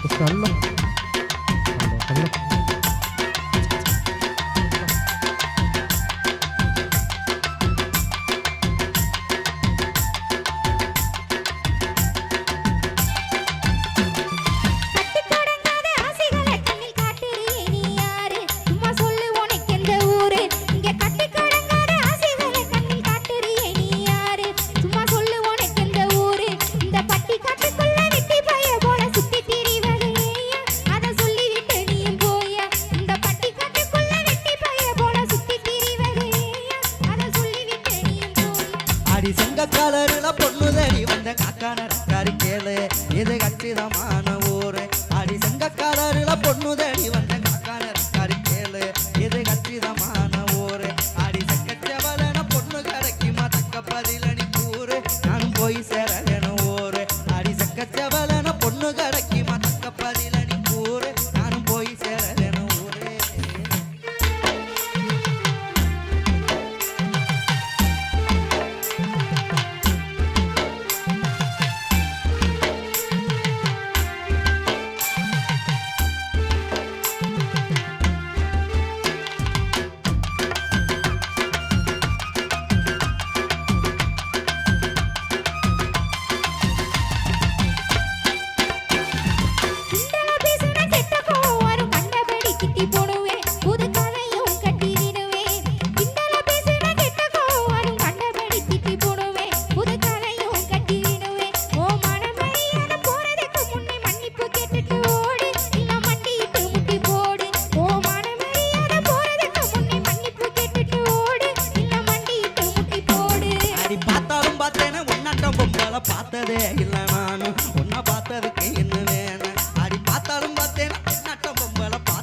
costello. Allora, தங்க கலருல பொண்ணுதடி வந்த காக்கான கேளு இது கட்டிதமான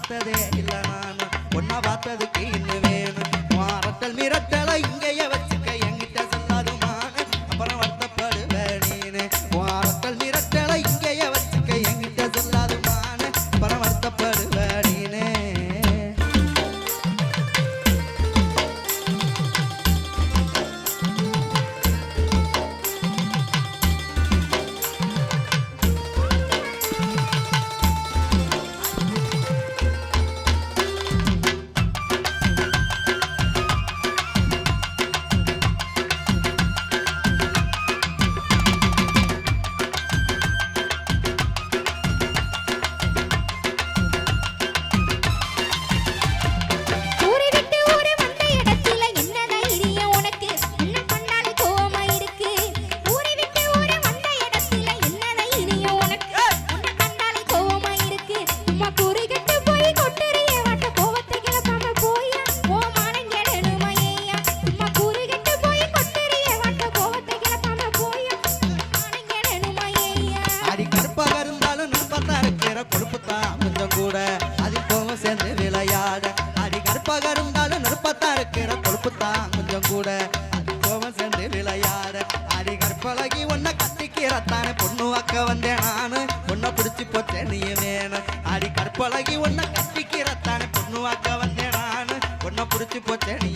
பார்த்ததே இல்லை நான் ஒன்ன பார்த்ததுக்கு இன்னும் வேணும். மாறட்டல் மிரட்டலை கூட கோவம் சென்று விளையாட. அடிகர் பழகி உன்னை கட்டிக்கிறத்தானே பொண்ணு வாக்க வந்தேன் நானு. உன்னை பிடிச்சி போச்சேன் நீ வேணும் அடி ஒன்ன உன்னை கட்டிக்கிறத்தானே பொண்ணு வாக்க வந்தேன் நானு. பொண்ணை பிடிச்சி போச்சேன் நீ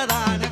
சமாதான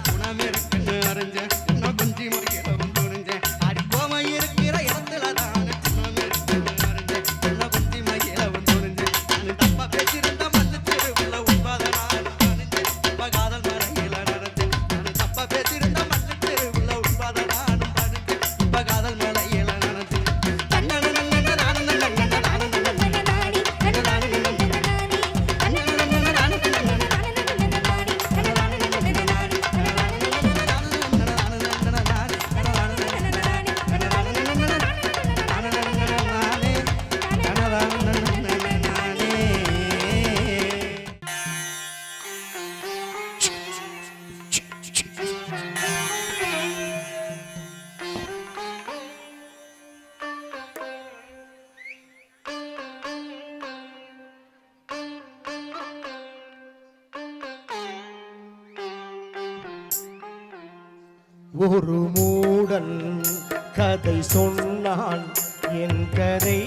ஒரு மூடன் கதை சொன்னான் என் கதை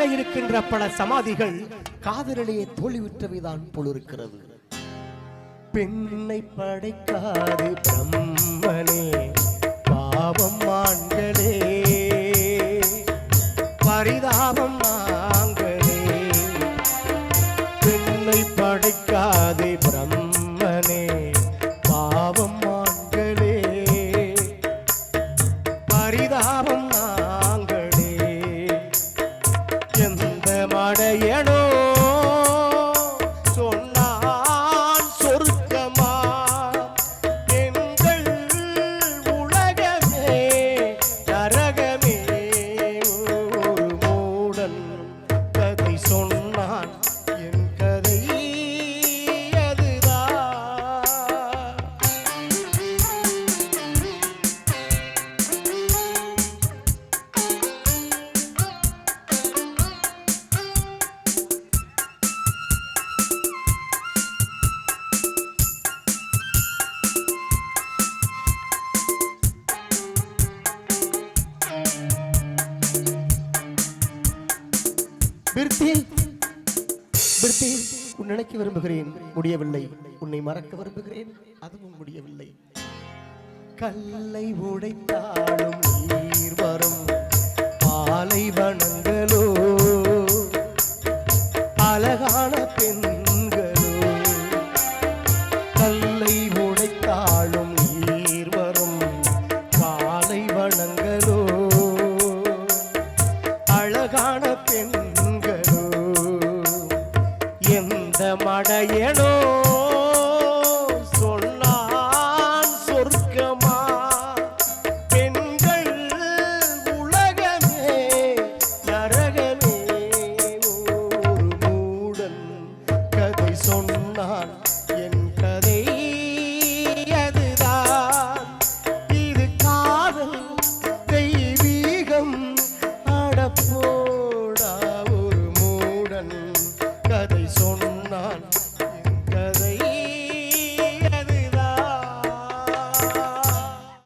கீழே இருக்கின்ற பல சமாதிகள் காதலிலேயே தோல்வியுற்றவைதான் போலிருக்கிறது. பெண்ணை படைக்காது பிரம்மனே பாவம் ஆண்களே. பரிதாபம் ஆ பிரித்தி நினைக்க விரும்புகிறேன். முடியவில்லை. உன்னை மறக்க விரும்புகிறேன். அதுவும் முடியவில்லை. கல்லை உடைத்தாலும் நீர் வரும். பாலை வனங்களோ அழகான பெண்